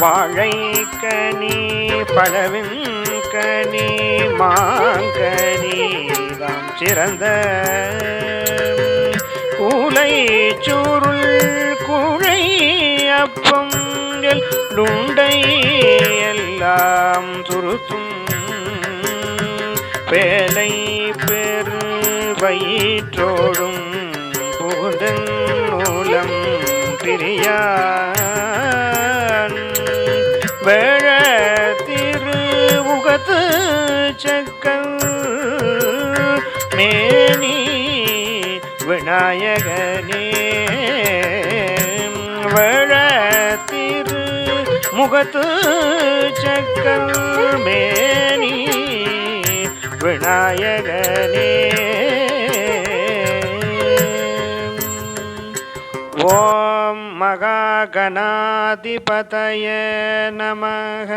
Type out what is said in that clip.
வாழைக்கனி பழவின்கனி மாங்கனி தாம் சிறந்த கூலை சூருள் கூழை அப்பம் லுண்டை எல்லாம் துருத்தும் பேலை பெரு வயிற்றோடும் புகுதன் மூலம் பிரியான் வேழ திருமுகத்து சக்கல் மேனி விநாயகனே. வேழ திரு முகத்து சக்கல் மேனி விநாயகனே. ஓம் மகாகணாதிபதய நமக.